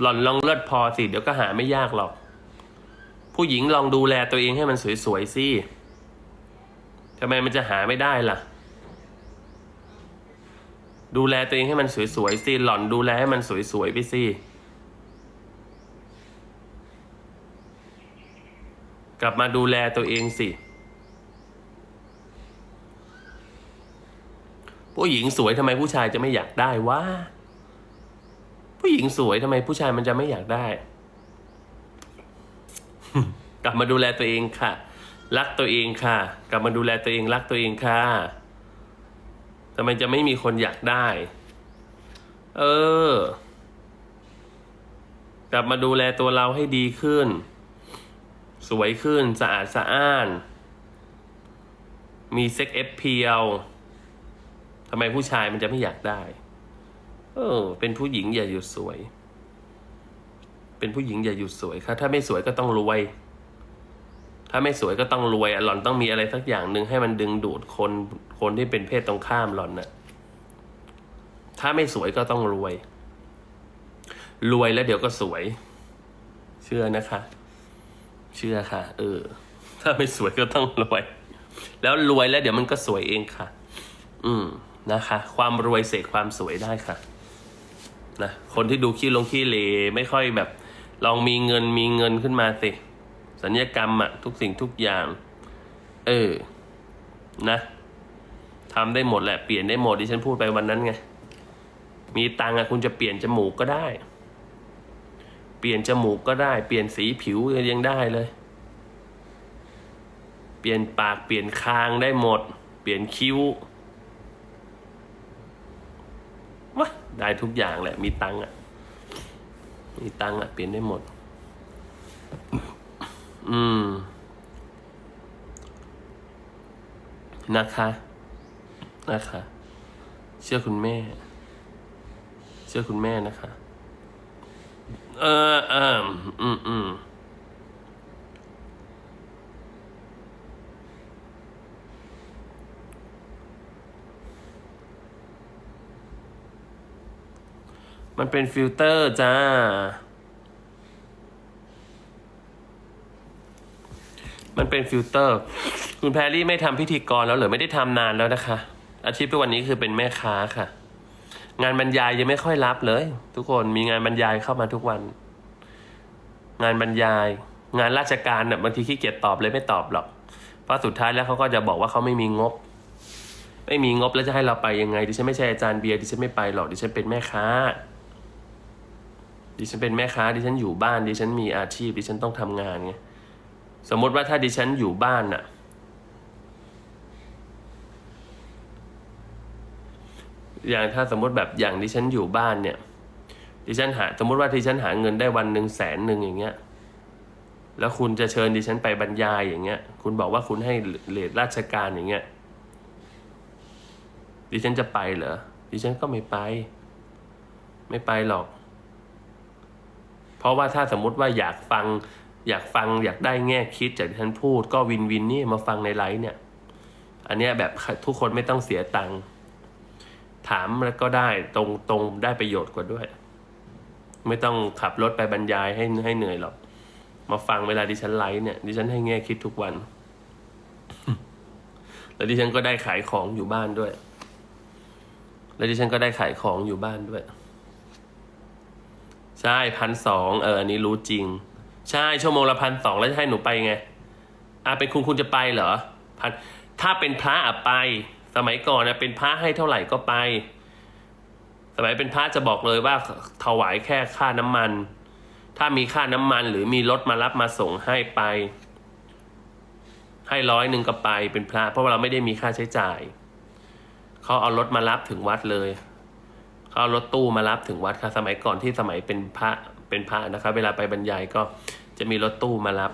หล่อนลองเลิศพอสิ เดี๋ยวก็หาไม่ยากหรอก ผู้หญิงลองดูแลตัวเองให้มันสวยๆสิทำไมมันจะหาไม่ได้ล่ะ ดูแลตัวเองให้มันสวยๆสิหล่อนดูแลให้มันสวยๆไปสิกลับมาดูแลตัวเองสิ ผู้หญิงสวยทำไมผู้ชายจะไม่อยากได้วะ ผู้หญิงสวยทำไมผู้ชายมันจะไม่อยากได้ กลับมาดูแลตัวเองค่ะ รักตัวเองค่ะ กลับมาดูแลตัวเองรักตัวเองค่ะทำไมจะไม่มีคนอยากได้ เออ กลับมาดูแลตัวเราให้ดีขึ้น สวยขึ้นสะอาดสะอ้าน มีเซ็กเอฟเพียวทำไมผู้ชายมันจะไม่อยากได้ เออ เป็นผู้หญิงอย่าหยุดสวย เป็นผู้หญิงอย่าหยุดสวยค่ะ ถ้าไม่สวยก็ต้องรวย ถ้าไม่สวยก็ต้องรวยหล่อนต้องมีอะไรสักอย่างหนึ่งให้มันดึงดูดคน คนที่เป็นเพศตรงข้ามหล่อนน่ะ ถ้าไม่สวยก็ต้องรวย รวยแล้วเดี๋ยวก็สวย เชื่อนะคะ เชื่อค่ะ เออ ถ้าไม่สวยก็ต้องรวย แล้วรวยแล้วเดี๋ยวมันก็สวยเองค่ะ อืมนะคะ ความรวยเสกความสวยได้ค่ะ นะคนที่ดูขี้ลงขี้เลไม่ค่อยแบบ ลองมีเงินมีเงินขึ้นมาสิสัญญกรรมอะทุกสิ่งทุกอย่าง เออ นะทำได้หมดแหละเปลี่ยนได้หมดที่ฉันพูดไปวันนั้นไงมีตังค์อะคุณจะเปลี่ยนจมูกก็ได้ เปลี่ยนจมูกก็ได้ เปลี่ยนสีผิวยังได้เลย เปลี่ยนปากเปลี่ยนคางได้หมด เปลี่ยนคิ้ววะ ได้ทุกอย่างแหละ มีตังค์อะมีตังค์อะเปลี่ยนได้หมด อืม นะคะ นะคะ เชื่อคุณแม่ เชื่อคุณแม่นะคะ เออเอออืมอืม มันเป็นฟิลเตอร์จ้า มันเป็นฟิลเตอร์ คุณแพรรี่ไม่ทำพิธีกรแล้วเหรือไม่ได้ทำนานแล้วนะคะ อาชีพทุกวันนี้คือเป็นแม่ค้าค่ะ งานบรรยายยังไม่ค่อยรับเลย ทุกคนมีงานบรรยายเข้ามาทุกวัน งานบรรยาย งานราชการเนี่ยบางทีขี้เกียจตอบเลยไม่ตอบหรอกเพราะสุดท้ายแล้วเขาก็จะบอกว่าเขาไม่มีงบไม่มีงบแล้วจะให้เราไปยังไงดิฉันไม่ใช่อาจารย์เบียร์ดิฉันไม่ไปหรอกดิฉันเป็นแม่ค้า ดิฉันเป็นแม่ค้าดิฉันอยู่บ้านดิฉันมีอาชีพดิฉันต้องทำงานไงสมมติว่าถ้าดิฉันอยู่บ้านน่ะ อย่างถ้าสมมติแบบอย่างดิฉันอยู่บ้านเนี่ย ดิฉันหาสมมติว่าดิฉันหาเงินได้วันหนึ่งแสนหนึ่งอย่างเงี้ย แล้วคุณจะเชิญดิฉันไปบรรยายอย่างเงี้ย คุณบอกว่าคุณให้เลทราชการอย่างเงี้ย ดิฉันจะไปเหรอ ดิฉันก็ไม่ไป ไม่ไปหรอก เพราะว่าถ้าสมมุติว่าอยากฟัง อยากฟังอยากได้แง่คิดจากที่ฉันพูด ก็วินวินนี่มาฟังในไลฟ์เนี่ย อันเนี้ยแบบทุกคนไม่ต้องเสียตังค์ถามแล้วก็ได้ตรงตรงได้ประโยชน์กว่าด้วย ไม่ต้องขับรถไปบรรยายให้ให้เหนื่อยหรอก มาฟังเวลาดิฉันไลฟ์เนี่ยดิฉันให้แง่คิดทุกวัน แล้วดิฉันก็ได้ขายของอยู่บ้านด้วย แล้วดิฉันก็ได้ขายของอยู่บ้านด้วย ใช่พันสองเอออันนี้รู้จริง ใช่ชั่วโมงละพันสองแล้วจะให้หนูไปไงอะเป็นคุณคุณจะไปเหรอพันถ้าเป็นพระอะไป สมัยก่อนนะเป็นพระให้เท่าไหร่ก็ไป สมัยเป็นพระจะบอกเลยว่าถวายแค่ค่าน้ำมัน ถ้ามีค่าน้ำมันหรือมีรถมารับมาส่งให้ไป ให้ร้อยหนึ่งก็ไปเป็นพระ เพราะว่าเราไม่ได้มีค่าใช้จ่ายเขาเอารถมารับถึงวัดเลย เขาเอารถตู้มารับถึงวัดค่ะสมัยก่อนที่สมัยเป็นพระเป็นพระนะครับ เวลาไปบรรยายก็จะมีรถตู้มารับ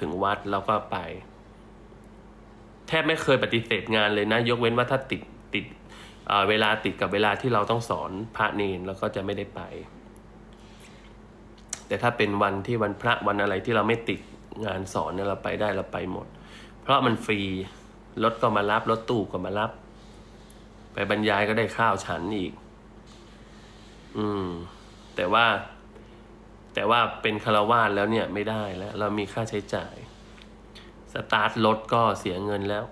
ถึงวัดแล้วก็ไป แทบไม่เคยปฏิเสธงานเลยนะ ยกเว้นว่าถ้าติดติดเเวลาติดกับเวลาที่เราต้องสอนพระเนนแล้วก็จะไม่ได้ไป แต่ถ้าเป็นวันที่วันพระวันอะไรที่เราไม่ติดงานสอนเนี่ยเราไปได้เราไปหมด เพราะมันฟรีรถก็มารับรถตู้ก็มารับ ไปบรรยายก็ได้ข้าวฉันอีก อืม แต่ว่า แต่ว่าเป็นคารวาสแล้วเนี่ยไม่ได้แล้ว เรามีค่าใช้จ่าย สตาร์ทรถก็เสียเงินแล้ว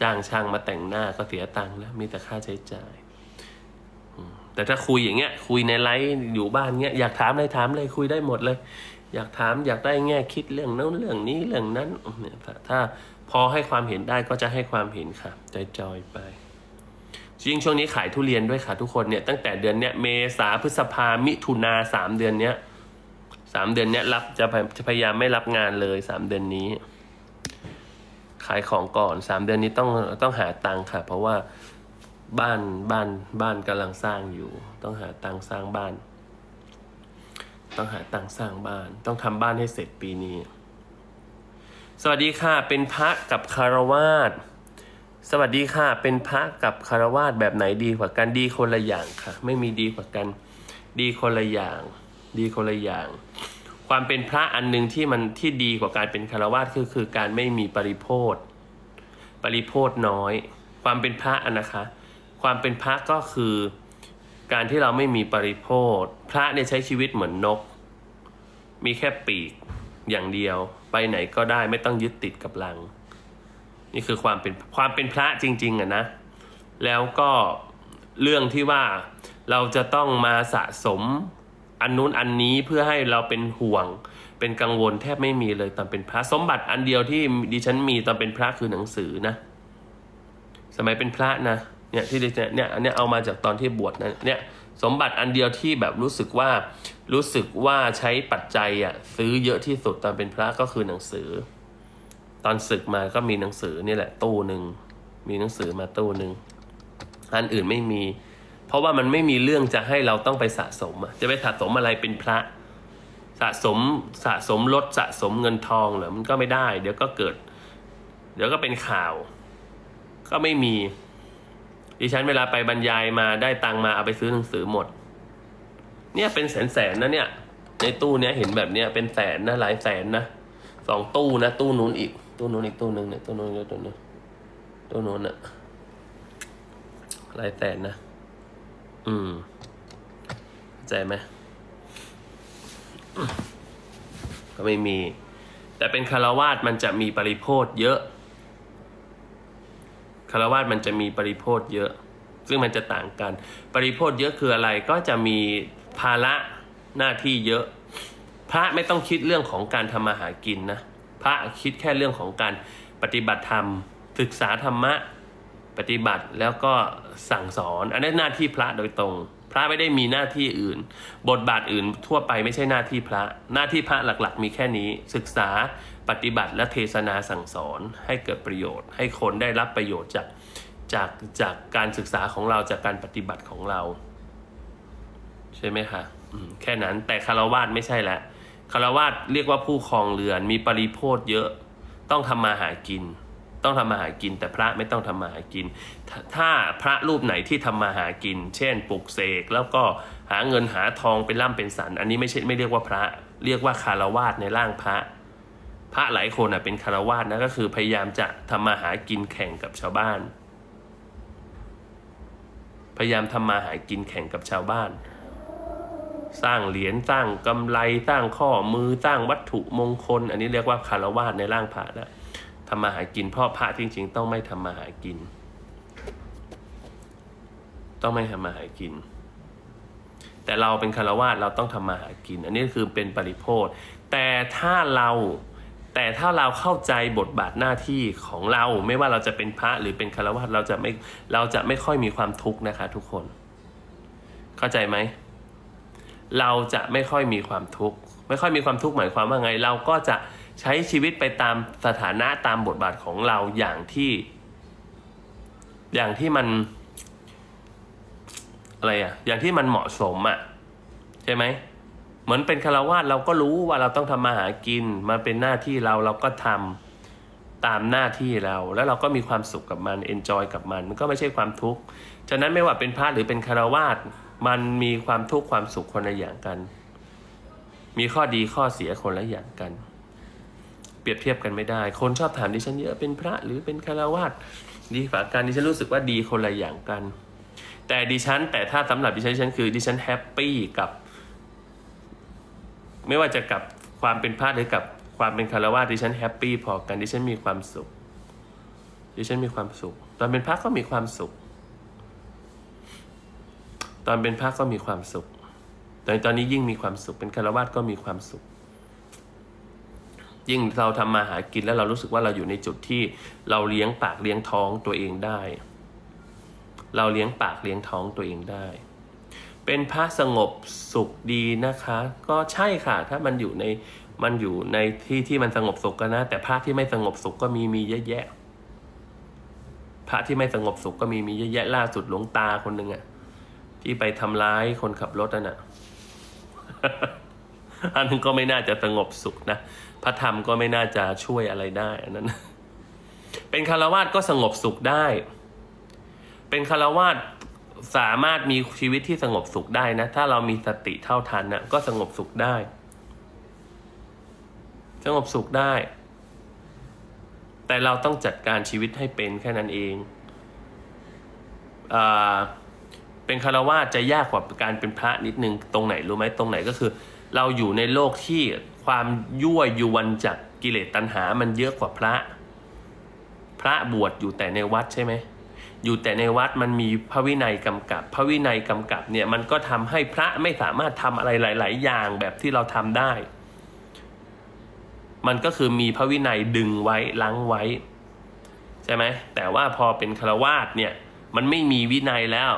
จ้างช่างมาแต่งหน้าก็เสียตังค์แล้ว มีแต่ค่าใช้จ่ายแต่ถ้าคุยอย่างเงี้ย คุยในไลฟ์อยู่บ้านเงี้ยอยากถามอะไรถามเลยคุยได้หมดเลย อยากถามอยากได้แง่คิดเรื่องนั้นเรื่องนี้เรื่องนั้นเนี่ยถ้าถ้าพอให้ความเห็นได้ก็จะให้ความเห็นค่ะจอยๆไป จริงช่วงนี้ขายทุเรียนด้วยค่ะทุกคนเนี่ยตั้งแต่เดือนเนี้ยเมษาพฤษภามิถุนาสามเดือนเนี้ยสามเดือนเนี้ยรับจะพยจะพยายามไม่รับงานเลยสามเดือนนี้ ขายของก่อนสามเดือนนี้ต้องต้องหาตังค่ะ เพราะว่าบ้านบ้านบ้านกำลังสร้างอยู่ ต้องหาตังค์สร้างบ้าน ต้องหาตังค์สร้างบ้าน ต้องทำบ้านให้เสร็จปีนี้ สวัสดีค่ะ เป็นพระกับคารวาส สวัสดีค่ะ เป็นพระกับคารวาสแบบไหนดีกว่ากันดีคนละอย่างค่ะ ไม่มีดีกว่ากัน ดีคนละอย่าง ดีคนละอย่าง ความเป็นพระอันหนึ่งที่มันที่ดีกว่าการเป็นคารวาสคือคือการไม่มีปริโภทปริโภทน้อย ความเป็นพระอะนะคะ ความเป็นพระก็คือ การที่เราไม่มีปริโภทพระเนี่ยใช้ชีวิตเหมือนนก มีแค่ปีกอย่างเดียว ไปไหนก็ได้ไม่ต้องยึดติดกับลัง นี่คือความเป็นความเป็นพระจริงๆอะนะ แล้วก็เรื่องที่ว่าเราจะต้องมาสะสมอันนู้นอันนี้เพื่อให้เราเป็นห่วง เป็นกังวลแทบไม่มีเลยตอนเป็นพระสมบัติอันเดียวที่ดิฉันมีตอนเป็นพระคือหนังสือนะ สมัยเป็นพระนะเนี่ยที่ดิฉันเนี่ยอันเนี้ยเอามาจากตอนที่บวชนะเนี่ยสมบัติอันเดียวที่แบบรู้สึกว่ารู้สึกว่าใช้ปัจจัยอะซื้อเยอะที่สุดตอนเป็นพระก็คือหนังสือ ตอนศึกมาก็มีหนังสือนี่แหละตู้หนึ่งมีหนังสือมาตู้หนึ่งอันอื่นไม่มี เพราะว่ามันไม่มีเรื่องจะให้เราต้องไปสะสมจะไปสะสมอะไรเป็นพระ สะสมสะสมรถสะสมเงินทองเหรอมันก็ไม่ได้ เดี๋ยวก็เกิด เดี๋ยวก็เป็นข่าว ก็ไม่มี ดิฉันเวลาไปบรรยายมาได้ตังมาเอาไปซื้อหนังสือหมด เนี่ยเป็นแสนแสนนะเนี่ย ในตู้เนี้ยเห็นแบบเนี้ยเป็นแสนนะหลายแสนนะสองตู้นะตู้นู้นอีก ตู้นู้นอีกตู้หนึ่งเนี่ยตู้นู้นก็ตู้นู้นตู้นู้นอะหลายแสนนะ อืมเข้าใจไหมก็ไม่มี แต่เป็นคารวาสมันจะมีปริโภทเยอะคารวาสมันจะมีปริโภทเยอะ ซึ่งมันจะต่างกัน ปริโภทเยอะคืออะไรก็จะมีภาระหน้าที่เยอะ พระไม่ต้องคิดเรื่องของการทำมาหากินนะ ระคิดแค่เรื่องของการปฏิบัติธรรม ศึกษาธรรมะ ปฏิบัติแล้วก็สั่งสอน อันนั้หน้าที่พระโดยตรง พระไม่ได้มีหน้าที่อื่น บทบาทอื่นทั่วไปไม่ใช่หน้าที่พระ หน้าที่พระหลักๆ มีแค่นี้ ศึกษาปฏิบัติและเทศนาสั่งสอนให้เกิดประโยชน์ ให้คนได้รับประโยชน์จากจากจากการศึกษาของเราจากการปฏิบัติของเรา ใช่ไหมคะแค่นั้นแต่คารวาสไม่ใช่แล้ว คารวาสเรียกว่าผู้ครองเรือน มีปริโภทเยอะ ต้องทำมาหากิน ต้องทำมาหากิน แต่พระไม่ต้องทำมาหากินถ,ถ้าพระรูปไหนที่ทำมาหากิน เช่นปลุกเสกแล้วก็หาเงินหาทองเป็นล่ำเป็นสัน อันนี้ไม่ใช่ไม่เรียกว่าพระ เรียกว่าคารวาสในร่างพระ พระหลายคนอะเป็นคารวาสนะก็คือพยายามจะทำมาหากินแข่งกับชาวบ้าน พยายามทำมาหากินแข่งกับชาวบ้าน สร้างเหรียญสร้างกำไรสร้างข้อมือสร้างวัตถุมงคล อันนี้เรียกว่าคารวาสในร่างพระนะทำมาหากินเพราะพระจริง ๆ ต้องไม่ทำมาหากิน ต้องไม่ทำมาหากิน แต่เราเป็นคารวาสเราต้องทำมาหากิน อันนี้คือเป็นปริโภทแต่ถ้าเราแต่ถ้าเราเข้าใจบทบาทหน้าที่ของเราไม่ว่าเราจะเป็นพระหรือเป็นคารวาสเราจะไม่เราจะไม่ค่อยมีความทุกข์นะคะทุกคน เข้าใจไหม เราจะไม่ค่อยมีความทุกข์ไม่ค่อยมีความทุกข์หมายความว่าไง เราก็จะใช้ชีวิตไปตามสถานะตามบทบาทของเราอย่างที่ อย่างที่มัน อะไรอะอย่างที่มันเหมาะสมอะใช่ไหมเหมือนเป็นคารวาสเราก็รู้ว่าเราต้องทำมาหากินมันเป็นหน้าที่เราเราก็ทำตามหน้าที่เรา แล้วเราก็มีความสุขกับมันเอนจอยกับมัน มันก็ไม่ใช่ความทุกข์ฉะนั้นไม่ว่าเป็นพระหรือเป็นคารวาส มันมีความทุกข์ความสุขคนละอย่างกัน มีข้อดีข้อเสียคนละอย่างกัน เปรียบเทียบกันไม่ได้ คนชอบถามดิฉันเยอะเป็นพระหรือเป็นคารวาสดีกว่ากันดิฉันรู้สึกว่าดีคนละอย่างกัน แต่ดิฉัน แต่ถ้าสำหรับดิฉันดิฉันคือดิฉันแฮปปี้กับ ไม่ว่าจะกับความเป็นพระหรือกับความเป็นคารวะดิฉันแฮปปี้พอกันดิฉันมีความสุขดิฉันมีความสุข ตอนเป็นพระก็มีความสุข ตอนเป็นพระก็มีความสุข แต่ตอนนี้ยิ่งมีความสุข เป็นคารวะก็มีความสุข ยิ่งเราทำมาหากินแล้วเรารู้สึกว่าเราอยู่ในจุดที่เราเลี้ยงปากเลี้ยงท้องตัวเองได้ เราเลี้ยงปากเลี้ยงท้องตัวเองได้ เป็นพระสงบสุขดีนะคะ ก็ใช่ค่ะ ถ้ามันอยู่ในมันอยู่ในที่ที่มันสงบสุขก็นะ แต่พระที่ไม่สงบสุขก็มีมีเยอะแยะพระที่ไม่สงบสุขก็มีมีเยอะแยะล่าสุดหลวงตาคนหนึ่งอะ ที่ไปทำร้ายคนขับรถนั่นอะอันนั้นก็ไม่น่าจะสงบสุขนะพระธรรมก็ไม่น่าจะช่วยอะไรได้อันนั้น เป็นคารวาสก็สงบสุขได้ เป็นคารวาสสามารถมีชีวิตที่สงบสุขได้นะ ถ้าเรามีสติเท่าทันนะก็สงบสุขได้ สงบสุขได้ แต่เราต้องจัดการชีวิตให้เป็นแค่นั้นเองอ่า เป็นคารวาสจะยากกว่าการเป็นพระนิดนึงตรงไหนรู้ไหมตรงไหนก็คือ เราอยู่ในโลกที่ความยั่วยวนจากกิเลสตัณหามันเยอะกว่าพระ พระบวชอยู่แต่ในวัดใช่ไหมอยู่แต่ในวัดมันมีพระวินัยกำกับ พระวินัยกำกับเนี่ยมันก็ทำให้พระไม่สามารถทำอะไรหลาย ๆ อย่างแบบที่เราทำได้ มันก็คือมีพระวินัยดึงไว้ล้างไว้ใช่ไหมแต่ว่าพอเป็นฆราวาสเนี่ยมันไม่มีวินัยแล้ว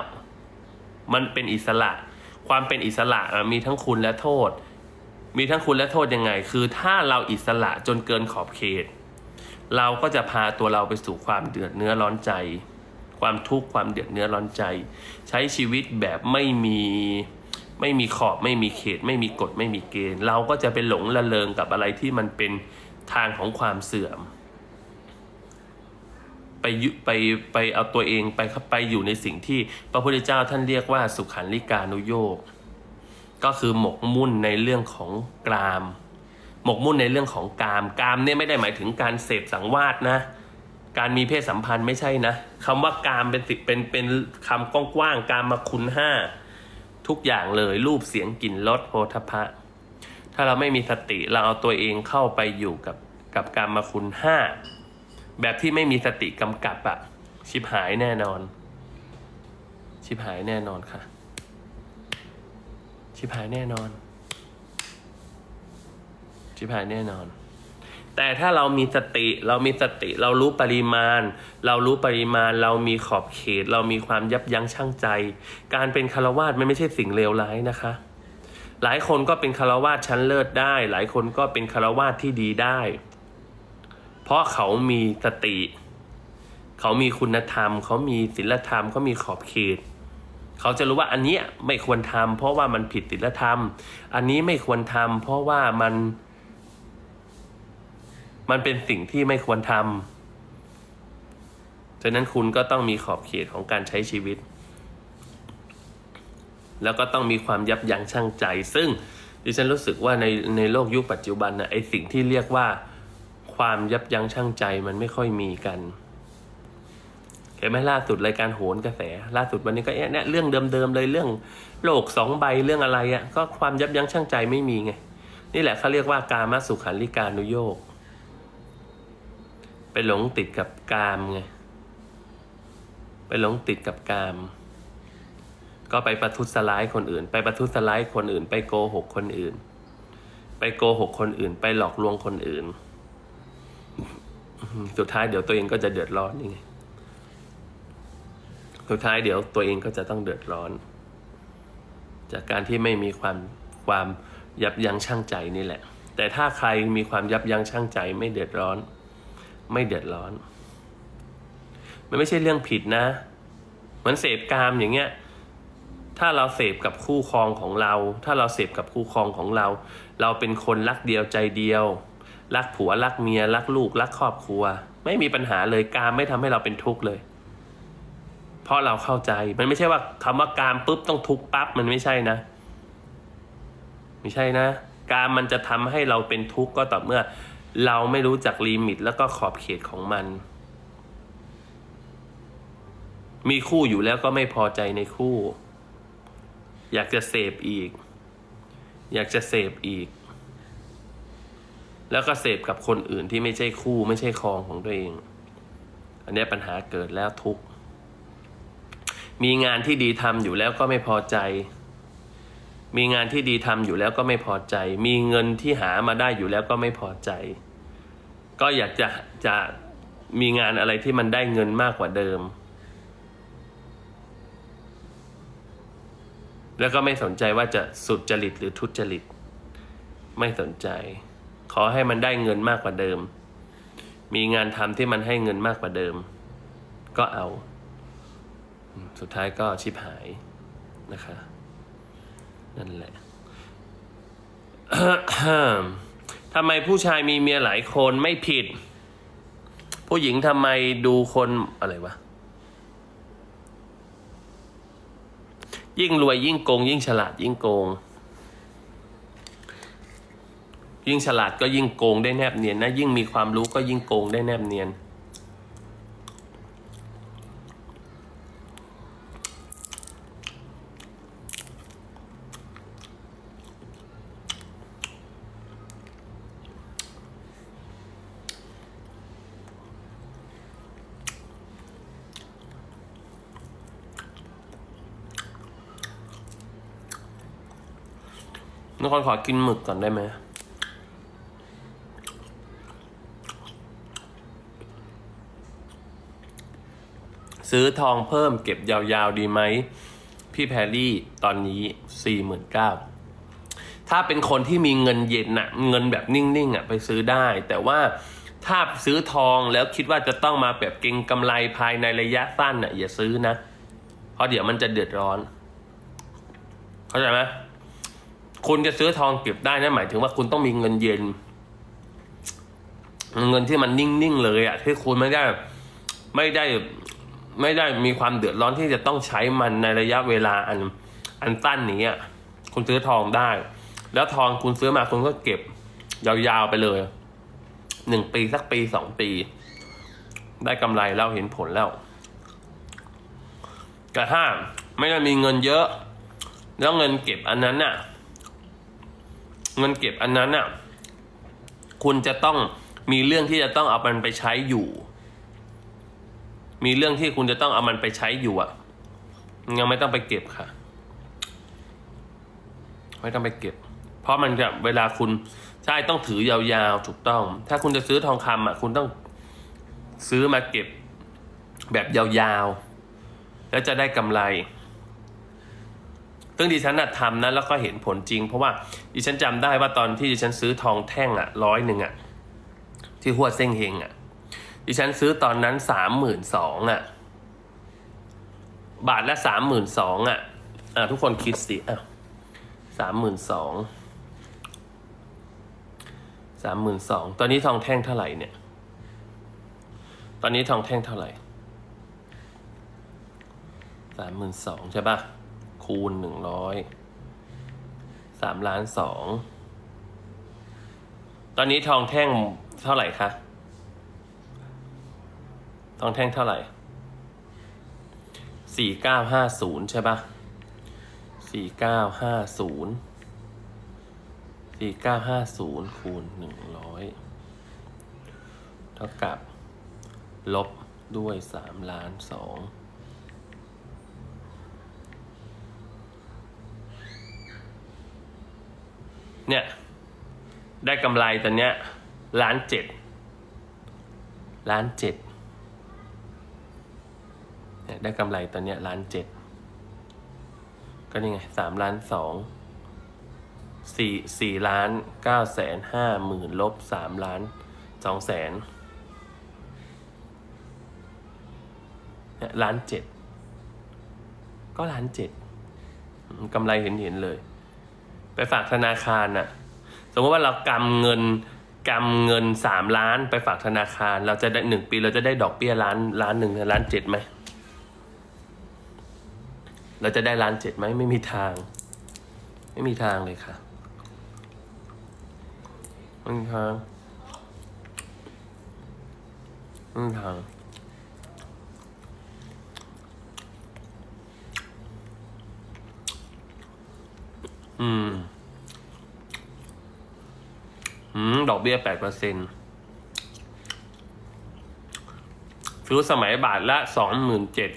มันเป็นอิสระ ความเป็นอิสระมีทั้งคุณและโทษ มีทั้งคุณและโทษยังไง คือถ้าเราอิสระจนเกินขอบเขต เราก็จะพาตัวเราไปสู่ความเดือดเนื้อร้อนใจ ความทุกข์ความเดือดเนื้อร้อนใจ ใช้ชีวิตแบบไม่มีไม่มีขอบไม่มีเขต ไม่มีกฎไม่มีเกณฑ์ เราก็จะไปหลงละเลงกับอะไรที่มันเป็นทางของความเสื่อม ไปยุไปไปเอาตัวเองไปเข้าไปอยู่ในสิ่งที่พระพุทธเจ้าท่านเรียกว่าสุขันลิกานุโยกก็คือหมกมุ่นในเรื่องของกราม หมกมุ่นในเรื่องของกามกามเนี่ยไม่ได้หมายถึงการเสพสังวาสนะ การมีเพศสัมพันธ์ไม่ใช่นะคำว่ากามเป็นเป็นเป็นคำกว้างๆกามมาคุณห้าทุกอย่างเลยรูปเสียงกลิ่นรสโพธพะ ถ้าเราไม่มีสติเราเอาตัวเองเข้าไปอยู่กับกับกามมาคุณห้า แบบที่ไม่มีสติกำกับอะชิบหายแน่นอน ชิบหายแน่นอนค่ะ ชิบหายแน่นอน ชิบหายแน่นอน แต่ถ้าเรามีสติ เรามีสติ เรารู้ปริมาณ เรารู้ปริมาณ เรามีขอบเขต เรามีความยับยั้งชั่งใจ การเป็นคารวาสมันไม่ใช่สิ่งเลวร้ายนะคะ หลายคนก็เป็นคารวาสชั้นเลิศได้ หลายคนก็เป็นคารวาสที่ดีได้ เพราะเขามีสติ เขามีคุณธรรม เขามีศีลธรรมเขามีขอบเขตเขาจะรู้ว่าอันนี้ไม่ควรทำเพราะว่ามันผิดศีลธรรม อันนี้ไม่ควรทำเพราะว่ามัน มันเป็นสิ่งที่ไม่ควรทำฉะนั้นคุณก็ต้องมีขอบเขตของการใช้ชีวิต แล้วก็ต้องมีความยับยั้งชั่งใจ ซึ่งดิฉันรู้สึกว่าในในโลกยุคปัจจุบันนะไอสิ่งที่เรียกว่า ความยับยั้งชั่งใจมันไม่ค่อยมีกันเห็นไหมล่าสุดรายการโหนกระแส ล่าสุดวันนี้ก็เนี่ยเรื่องเดิมๆเลยเรื่องโลกสองใบเรื่องอะไรอะ่ะก็ความยับยั้งชั่งใจไม่มีไง นี่แหละเขาเรียกว่ากามสุขันลิกานุโยกไปหลงติดกับกามไงไปหลงติดกับกาม ก็ไปประทุษร้ายคนอื่น ไปประทุษร้ายคนอื่น ไปโกหกคนอื่น ไปโกหกคนอื่น ไปหลอกลวงคนอื่น สุดท้ายเดี๋ยวตัวเองก็จะเดือดร้อนนี่ไงสุดท้ายเดี๋ยวตัวเองก็จะต้องเดือดร้อน จากการที่ไม่มีความความยับยั้งชั่งใจนี่แหละ แต่ถ้าใครมีความยับยั้งชั่งใจ ไม่เดือดร้อน ไม่เดือดร้อน มันไม่ใช่เรื่องผิดนะเหมือนเสพกามอย่างเงี้ย ถ้าเราเสพกับคู่ครองของเรา ถ้าเราเสพกับคู่ครองของเรา เราเป็นคนรักเดียวใจเดียว รักผัวรักเมียรักลูกรักครอบครัว ไม่มีปัญหาเลยกามไม่ทำให้เราเป็นทุกข์เลย เพราะเราเข้าใจมันไม่ใช่ว่าคำว่ากามปุ๊บต้องทุกข์ปั๊บมันไม่ใช่นะ ไม่ใช่นะ การมันจะทำให้เราเป็นทุกข์ก็ต่อเมื่อ เราไม่รู้จักลิมิตแล้วก็ขอบเขตของมัน มีคู่อยู่แล้วก็ไม่พอใจในคู่ อยากจะเสพอีก อยากจะเสพอีก แล้วก็เสพกับคนอื่นที่ไม่ใช่คู่ไม่ใช่ครองของตัวเอง อันนี้ปัญหาเกิดแล้วทุก มีงานที่ดีทำอยู่แล้วก็ไม่พอใจ มีงานที่ดีทำอยู่แล้วก็ไม่พอใจ มีเงินที่หามาได้อยู่แล้วก็ไม่พอใจ ก็อยากจะจะมีงานอะไรที่มันได้เงินมากกว่าเดิม แล้วก็ไม่สนใจว่าจะสุดจริตหรือทุจริต ไม่สนใจ ขอให้มันได้เงินมากกว่าเดิม มีงานทำที่มันให้เงินมากกว่าเดิม ก็เอา สุดท้ายก็ชิบหายนะคะ นั่นแหละทำไมผู้ชายมีเมียหลายคนไม่ผิด ผู้หญิงทำไมดูคนอะไรวะ ยิ่งรวยยิ่งโกง ยิ่งฉลาดยิ่งโกง ยิ่งฉลาดก็ยิ่งโกงได้แนบเนียนนะ ยิ่งมีความรู้ก็ยิ่งโกงได้แนบเนียน นครขอกินหมึกก่อนได้ไหม ซื้อทองเพิ่มเก็บยาวๆดีไหม พี่แพรรี่ตอนนี้สี่หมื่นเก้าถ้าเป็นคนที่มีเงินเย็นน่ะ เงินแบบนิ่งๆอะไปซื้อได้ แต่ว่าถ้าซื้อทองแล้วคิดว่าจะต้องมาแบบเก็งกำไรภายในระยะสั้นน่ะ อย่าซื้อนะ เพราะเดี๋ยวมันจะเดือดร้อน เข้าใจไหมคุณจะซื้อทองเก็บได้นั่นหมายถึงว่าคุณต้องมีเงินเย็น เงินที่มันนิ่งๆเลยอะที่คุณไม่ได้ ไม่ได้ ไม่ได้มีความเดือดร้อนที่จะต้องใช้มันในระยะเวลาอันอันสั้นนี้คุณซื้อทองได้ แล้วทองคุณซื้อมาคุณก็เก็บ ยาวๆไปเลยหนึ่งปีสักปีสองปี ได้กำไรแล้วเห็นผลแล้วแต่ถ้าไม่ได้มีเงินเยอะ แล้วเงินเก็บอันนั้นน่ะ เงินเก็บอันนั้นน่ะ คุณจะต้องมีเรื่องที่จะต้องเอามันไปใช้อยู่ มีเรื่องที่คุณจะต้องเอามันไปใช้อยู่อะยังไม่ต้องไปเก็บค่ะ ไม่ต้องไปเก็บ เพราะมันจะเวลาคุณใช่ต้องถือยาวๆถูกต้อง ถ้าคุณจะซื้อทองคำอะ คุณต้องซื้อมาเก็บแบบยาวๆ แล้วจะได้กำไร ซึ่งดิฉันน่ะทำนะแล้วก็เห็นผลจริง เพราะว่าดิฉันจำได้ว่าตอนที่ดิฉันซื้อทองแท่งอะร้อยหนึ่งอะ ที่หัวเส้งเฮงอะ ดิฉันซื้อตอนนั้นสามหมื่นสองอะ บาทละสามหมื่นสองอะ อะทุกคนคิดสิอะสามหมื่นสองสามหมื่นสองตอนนี้ทองแท่งเท่าไหร่เนี่ย ตอนนี้ทองแท่งเท่าไหร่สามหมื่นสองใช่ปะคูณหนึ่งร้อยสามล้านสองตอนนี้ทองแท่งเท่าไหร่คะ ทองแท่งเท่าไหร่สี่เก้าห้าศูนย์ใช่ปะสี่เก้าห้าศูนย์สี่เก้าห้าศูนย์คูณหนึ่งร้อยเท่ากับ ลบด้วยสามล้านสองเนี่ย ได้กำไรตอนเนี้ยล้านเจ็ดล้านเจ็ด ได้กำไรตอนเนี้ยล้านเจ็ดก็นี่ไงสามล้านสองสี่สี่ล้านเก้าแสนห้าหมื่นลบสามล้านสองแสนเนี่ยล้านเจ็ดก็ล้านเจ็ดกำไรเห็นเห็นๆเลย ไปฝากธนาคารน่ะ สมมติว่าเรากำเงินกำเงินสามล้าน ไปฝากธนาคาร เราจะได้หนึ่งปีเราจะได้ดอกเบี้ยล้านล้านหนึ่งล้านเจ็ดไหม เราจะได้ล้านเจ็ดไหมไม่มีทาง ไม่มีทางเลยค่ะไม่มีทางไม่มีทางอืม อืม ดอกเบี้ยแปดเปอร์เซ็นต์ซื้อสมัยบาทละสองหมื่นเจ็ด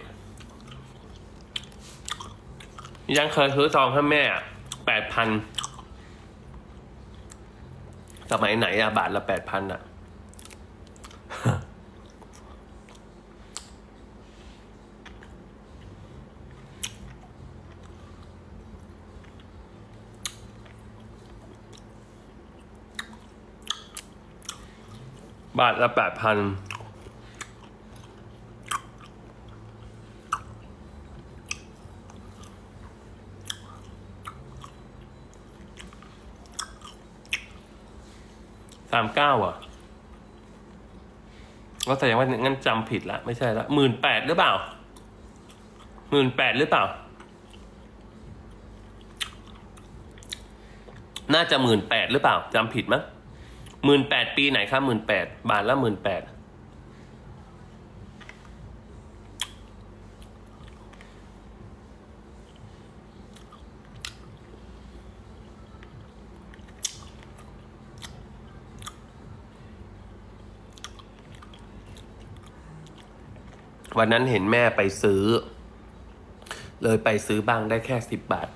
ยังเคยซื้อซองให้แม่แปดพันสมัยไหนอะบาทละแปดพันอะบาทละแปดพัน สามเก้าอะก็แสดงว่างั้นจำผิดละไม่ใช่ละหมื่นแปดหรือเปล่าหมื่นแปดหรือเปล่า น่าจะหมื่นแปดหรือเปล่าจำผิดมั้งหมื่นแปดปีไหนครับหมื่นแปดบาทละหมื่นแปด วันนั้นเห็นแม่ไปซื้อ เลยไปซื้อบ้างได้แค่สิบบาท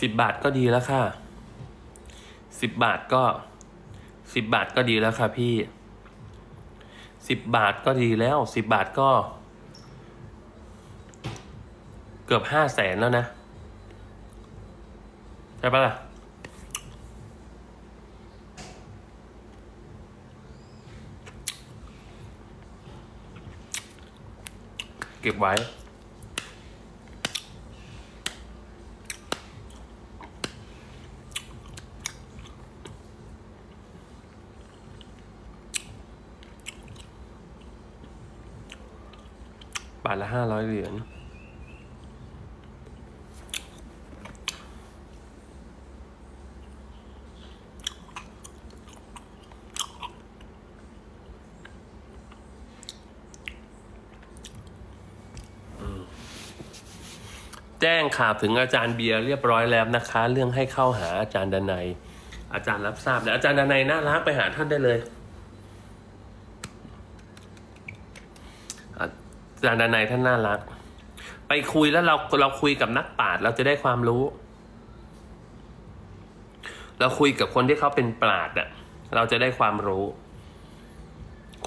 สิบบาทก็ดีแล้วค่ะสิบบาทก็สิบบาทก็ดีแล้วค่ะพี่สิบบาทก็ดีแล้วสิบบาทก็ เกือบห้าแสนแล้วนะ ใช่ปะล่ะ เก็บไว้ บาทละห้าร้อยเหรียญ จ้งข่าวถึงอาจารย์เบียร์เรียบร้อยแล้วนะคะ เรื่องให้เข้าหาอาจารย์ดนัย อาจารย์รับทราบแล้วอาจารย์ดนัยน่ารักไปหาท่านได้เลย อาจารย์ดนัยท่านน่ารัก ไปคุยแล้วเราเราคุยกับนักปราชญ์เราจะได้ความรู้ เราคุยกับคนที่เขาเป็นปราชญ์อะเราจะได้ความรู้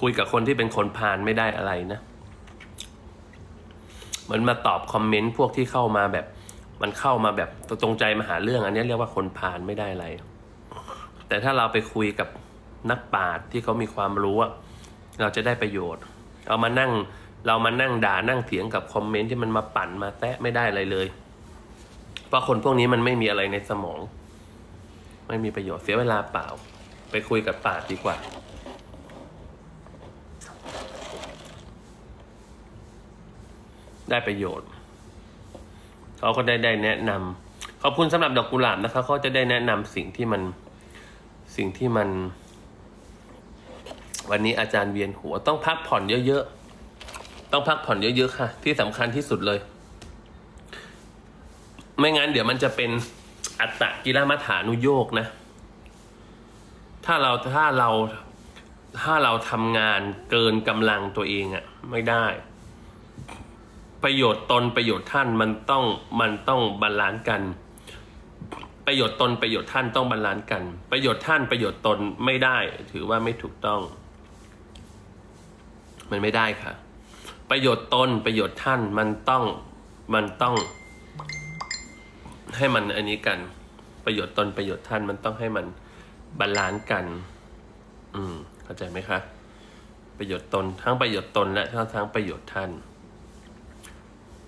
คุยกับคนที่เป็นคนพาลไม่ได้อะไรนะ เหมือนมาตอบคอมเมนต์พวกที่เข้ามาแบบ มันเข้ามาแบบตรงใจมาหาเรื่อง อันนี้เรียกว่าคนพาลไม่ได้อะไร แต่ถ้าเราไปคุยกับนักปราชญ์ที่เขามีความรู้อะเราจะได้ประโยชน์ เอามานั่งเรามานั่งด่านั่งเถียงกับคอมเมนต์ที่มันมาปั่นมาแตะไม่ได้อะไรเลย เพราะคนพวกนี้มันไม่มีอะไรในสมอง ไม่มีประโยชน์เสียเวลาเปล่า ไปคุยกับปราชญ์ดีกว่า ได้ประโยชน์ เขาก็ได้ได้แนะนำขอบคุณสำหรับดอกกุหลาบนะคะเขาจะได้แนะนำสิ่งที่มันสิ่งที่มัน วันนี้อาจารย์เวียนหัวต้องพักผ่อนเยอะๆต้องพักผ่อนเยอะๆค่ะ ที่สำคัญที่สุดเลย ไม่งั้นเดี๋ยวมันจะเป็นอัตตะกิลมัฐานุโยกนะ ถ้าเราถ้าเราถ้าเราทำงานเกินกำลังตัวเองอะไม่ได้ ประโยชน์ตนประโยชน์ท่านมันต้องมันต้องบาลานซ์กัน ประโยชน์ตนประโยชน์ท่านต้องบาลานซ์กัน ประโยชน์ท่านประโยชน์ตนไม่ได้ ถือว่าไม่ถูกต้อง มันไม่ได้ค่ะ ประโยชน์ตนประโยชน์ท่านมันต้องมันต้อง ให้มันอันนี้กัน ประโยชน์ตนประโยชน์ท่านมันต้องให้มันบาลานซ์กัน อืมเข้าใจไหมคะ ประโยชน์ตนทั้งประโยชน์ตนและทั้งทั้งประโยชน์ท่าน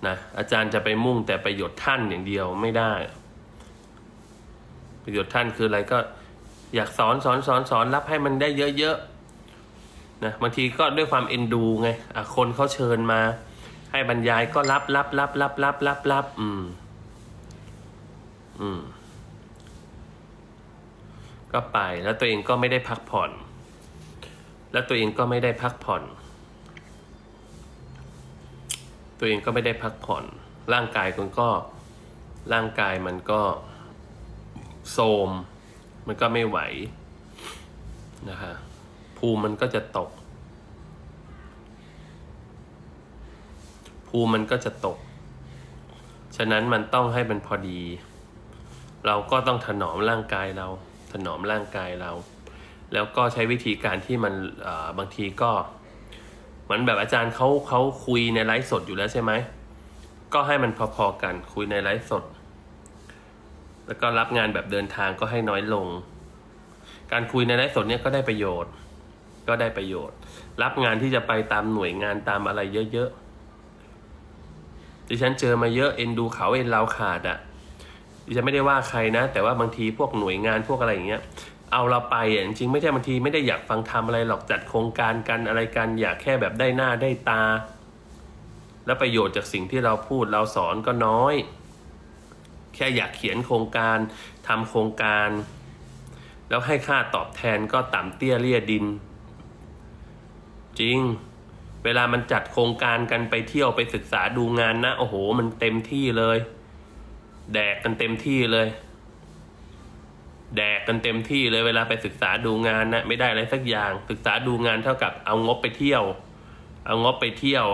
นะอาจารย์จะไปมุ่งแต่ประโยชน์ท่านอย่างเดียวไม่ได้ ประโยชน์ท่านคืออะไรก็อยากสอนสอนสอนสอนรับให้มันได้เยอะๆนะบางทีก็ด้วยความเอ็นดูไงคนเขาเชิญมา ให้บรรยายก็รับรับรับรับรับรับรับอืม อืม ก็ไปแล้วตัวเองก็ไม่ได้พักผ่อน แล้วตัวเองก็ไม่ได้พักผ่อน ตัวเองก็ไม่ได้พักผ่อน ร่างกายมันก็ร่างกายมันก็โทรมมันก็ไม่ไหวนะฮะภูมิมันก็จะตก ภูมิมันก็จะตก ฉะนั้นมันต้องให้มันพอดี เราก็ต้องถนอมร่างกายเรา ถนอมร่างกายเรา แล้วก็ใช้วิธีการที่มันบางทีก็ เหมือนแบบอาจารย์เขาเขาคุยในไลฟ์สดอยู่แล้วใช่ไหม ก็ให้มันพอๆกันคุยในไลฟ์สด แล้วก็รับงานแบบเดินทางก็ให้น้อยลง การคุยในไลฟ์สดเนี่ยก็ได้ประโยชน์ ก็ได้ประโยชน์ รับงานที่จะไปตามหน่วยงานตามอะไรเยอะๆ ดิฉันเจอมาเยอะเอ็นดูเขาเอ็นเราขาดอะ่ะดิฉันไม่ได้ว่าใครนะ แต่ว่าบางทีพวกหน่วยงานพวกอะไรอย่างเงี้ย เอาเราไปอะจริงๆไม่ใช่บางทีไม่ได้อยากฟังทำอะไรหรอกจัดโครงการกันอะไรกันอยากแค่แบบได้หน้าได้ตา แล้วประโยชน์จากสิ่งที่เราพูดเราสอนก็น้อย แค่อยากเขียนโครงการทำโครงการ แล้วให้ค่าตอบแทนก็ต่ำเตี้ยเลี่ยดิน จริง เวลามันจัดโครงการกันไปเที่ยวไปศึกษาดูงานนะ โอ้โห มันเต็มที่เลย แดกกันเต็มที่เลย แดกกันเต็มที่เลยเวลาไปศึกษาดูงานนะไม่ได้อะไรสักอย่าง ศึกษาดูงานเท่ากับเอางบไปเที่ยว เอางบไปเที่ยว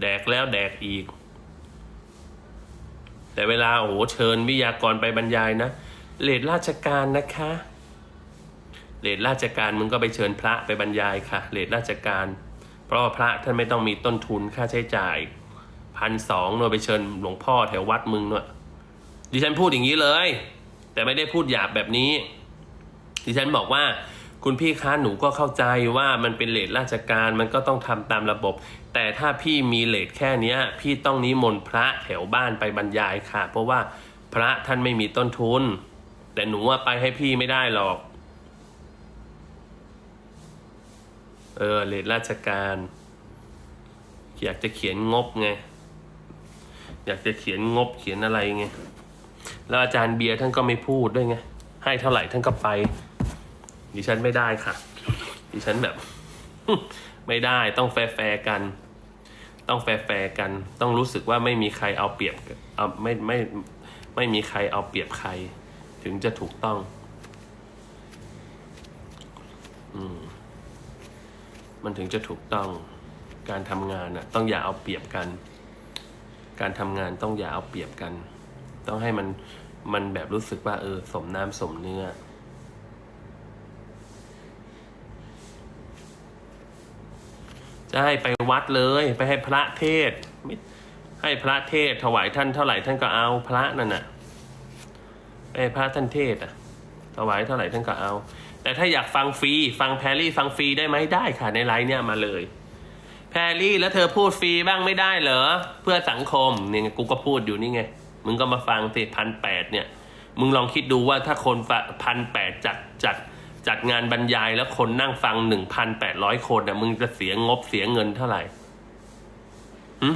แดกแล้วแดกอีก แต่เวลาโอ้โหเชิญวิทยากรไปบรรยายนะเลดราชการนะคะเลดราชการมึงก็ไปเชิญพระไปบรรยายค่ะเลดราชการ เพราะว่าพระท่านไม่ต้องมีต้นทุนค่าใช้จ่ายพันสองหน่วไปเชิญหลวงพ่อแถววัดมึงเนอะดิฉันพูดอย่างนี้เลย แต่ไม่ได้พูดหยาบแบบนี้ ดิฉันบอกว่าคุณพี่คะหนูก็เข้าใจว่ามันเป็นเลทราชการมันก็ต้องทำตามระบบ แต่ถ้าพี่มีเลทแค่เนี้ย พี่ต้องนิมนต์พระแถวบ้านไปบรรยายค่ะ เพราะว่าพระท่านไม่มีต้นทุน แต่หนูว่าไปให้พี่ไม่ได้หรอก เออเลทราชการอยากจะเขียนงบไง อยากจะเขียนงบเขียนอะไรไง แล้วอาจารย์เบียร์ท่านก็ไม่พูดด้วยไง ให้เท่าไหร่ท่านก็ไป ดิฉันไม่ได้ค่ะ ดิฉันแบบ ไม่ได้ต้องแฟร์กัน ต้องแฟร์กัน ต้องรู้สึกว่าไม่มีใครเอาเปรียบเอาไม่ไม่ไม่มีใครเอาเปรียบใคร ถึงจะถูกต้อง อืม มันถึงจะถูกต้อง การทำงานน่ะ ต้องอย่าเอาเปรียบกัน การทำงานต้องอย่าเอาเปรียบกัน ต้องให้มันมันแบบรู้สึกว่าเออ สมน้ำสมเนื้อ จะให้ไปวัดเลยไปให้พระเทศให้พระเทศถวายท่านเท่าไหร่ท่านก็เอาพระนั่นน่ะไอ้พระท่านเทศอะถวายเท่าไหร่ท่านก็เอา แต่ถ้าอยากฟังฟรี ฟังแพรรี่ฟังฟรีได้ไหมได้ค่ะในไลน์เนี่ยมาเลย แพรรี่แล้วเธอพูดฟรีบ้างไม่ได้เหรอ เพื่อสังคมเนี่ยไงกูก็พูดอยู่นี่ไง มึงก็มาฟังสิพันแปดเนี่ย มึงลองคิดดูว่าถ้าคนพันแปดจัดจัดจัดงานบรรยายแล้วคนนั่งฟังหนึ่งพันแปดร้อยคนอะมึงจะเสียงบเสียเงินเท่าไหร่หึ